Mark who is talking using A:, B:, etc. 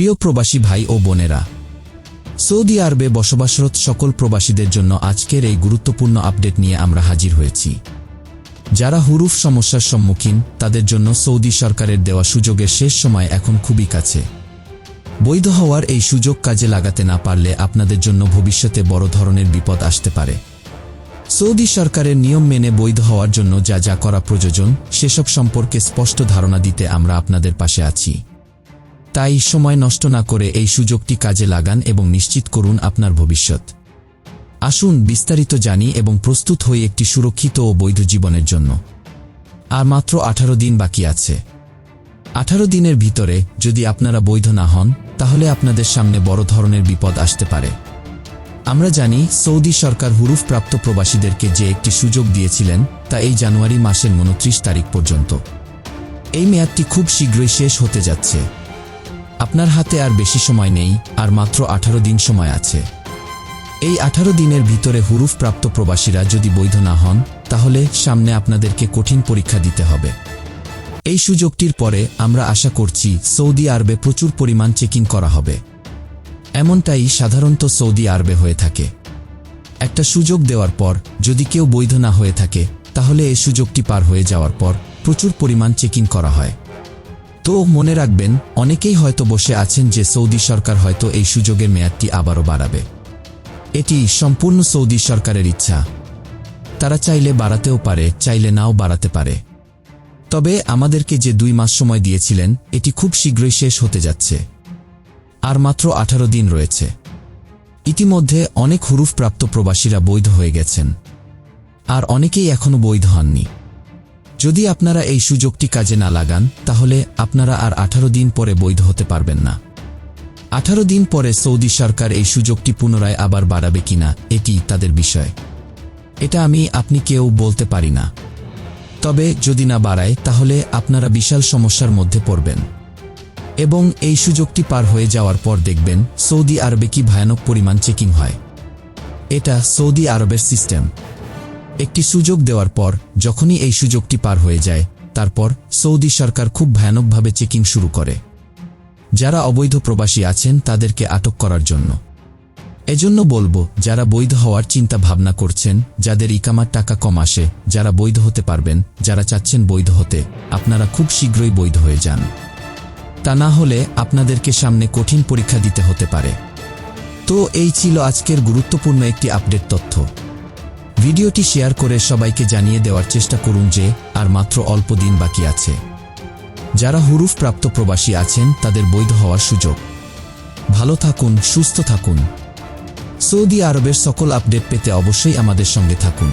A: প্রিয় প্রবাসী ভাই ও বোনেরা, সৌদি আরবে বসবাসরত সকল প্রবাসীদের জন্য আজকের এই গুরুত্বপূর্ণ আপডেট নিয়ে আমরা হাজির হয়েছি। যারা হুরুফ সমস্যার সম্মুখীন, তাদের জন্য সৌদি সরকারের দেওয়া সুযোগের শেষ সময় এখন খুবই কাছে। বৈধ হওয়ার এই সুযোগ কাজে লাগাতে না পারলে আপনাদের জন্য ভবিষ্যতে বড় ধরনের বিপদ আসতে পারে। সৌদি সরকারের নিয়ম মেনে বৈধ হওয়ার জন্য যা যা করা প্রয়োজন, সেসব সম্পর্কে স্পষ্ট ধারণা দিতে আমরা আপনাদের পাশে আছি। তাই সময় নষ্ট না করে এই সুযোগটি কাজে লাগান এবং নিশ্চিত করুন আপনার ভবিষ্যৎ। আসুন বিস্তারিত জানি এবং প্রস্তুত হই একটি সুরক্ষিত ও বৈধ জীবনের জন্য। আর মাত্র আঠারো দিন বাকি আছে। আঠারো দিনের ভিতরে যদি আপনারা বৈধ না হন, তাহলে আপনাদের সামনে বড় ধরনের বিপদ আসতে পারে। আমরা জানি সৌদি সরকার হুরুফ প্রাপ্ত প্রবাসীদেরকে যে একটি সুযোগ দিয়েছিলেন, তা এই জানুয়ারি মাসের উনত্রিশ তারিখ পর্যন্ত। এই মেয়াদটি খুব শীঘ্রই শেষ হতে যাচ্ছে। আপনার হাতে আর বেশি সময় নেই, আর মাত্র আঠারো দিন সময় আছে। এই আঠারো দিনের ভিতরে হুরুফ প্রাপ্ত প্রবাসীরা যদি বৈধ না হন, তাহলে সামনে আপনাদেরকে কঠিন পরীক্ষা দিতে হবে। এই সুযোগটির পরে আমরা আশা করছি সৌদি আরবে প্রচুর পরিমাণ চেকিং করা হবে। এমনটাই সাধারণত সৌদি আরবে হয়ে থাকে। একটা সুযোগ দেওয়ার পর যদি কেউ বৈধ না হয়ে থাকে, তাহলে এই সুযোগটি পার হয়ে যাওয়ার পর প্রচুর পরিমাণ চেকিং করা হয়। তো মনে রাখবেন, অনেকেই হয়তো বসে আছেন যে সৌদি সরকার হয়তো এই সুযোগের মেয়াদটি আবারও বাড়াবে। এটি সম্পূর্ণ সৌদি সরকারের ইচ্ছা। তারা চাইলে বাড়াতেও পারে, চাইলে নাও বাড়াতে পারে। তবে আমাদেরকে যে দুই মাস সময় দিয়েছিলেন, এটি খুব শীঘ্রই শেষ হতে যাচ্ছে। আর মাত্র আঠারো দিন রয়েছে। ইতিমধ্যে অনেক হুরুফ প্রাপ্ত প্রবাসীরা বৈধ হয়ে গেছেন। আর অনেকেই এখনও বৈধ হননি। যদি আপনারা এই সুযোগটি কাজে না লাগান, তাহলে আপনারা আর আঠারো দিন পরে বৈধ হতে পারবেন না। আঠারো দিন পরে সৌদি সরকার এই সুযোগটি পুনরায় আবার বাড়াবে কিনা, এটি তাদের বিষয়। এটা আমি আপনি কেউ বলতে পারি না। তবে যদি না বাড়ায়, তাহলে আপনারা বিশাল সমস্যার মধ্যে পড়বেন। এবং এই সুযোগটি পার হয়ে যাওয়ার পর দেখবেন, সৌদি আরবে কি ভয়ানক পরিমাণ চেকিং হয়। এটা সৌদি আরবের সিস্টেম। একটি সুযোগ দেওয়ার পর, যখনই এই সুযোগটি পার হয়ে যায়, তারপর সৌদি সরকার খুব ভয়ানকভাবে চেকিং শুরু করে। যারা অবৈধ প্রবাসী আছেন, তাদেরকে আটক করার জন্য। এজন্য বলব, যারা বৈধ হওয়ার চিন্তা ভাবনা করছেন, যাদের ইকামার টাকা কম আসে, যারা বৈধ হতে পারবেন, যারা চাচ্ছেন বৈধ হতে, আপনারা খুব শীঘ্রই বৈধ হয়ে যান। তা না হলে আপনাদেরকে সামনে কঠিন পরীক্ষা দিতে হতে পারে। তো এই ছিল আজকের গুরুত্বপূর্ণ একটি আপডেট তথ্য। ভিডিওটি শেয়ার করে সবাইকে জানিয়ে দেওয়ার চেষ্টা করুন যে, আর মাত্র অল্প দিন বাকি আছে। যারা হুরুফ প্রাপ্ত প্রবাসী আছেন, তাদের বৈধ হওয়ার সুযোগ। ভালো থাকুন, সুস্থ থাকুন। সৌদি আরবের সকল আপডেট পেতে অবশ্যই আমাদের সঙ্গে থাকুন।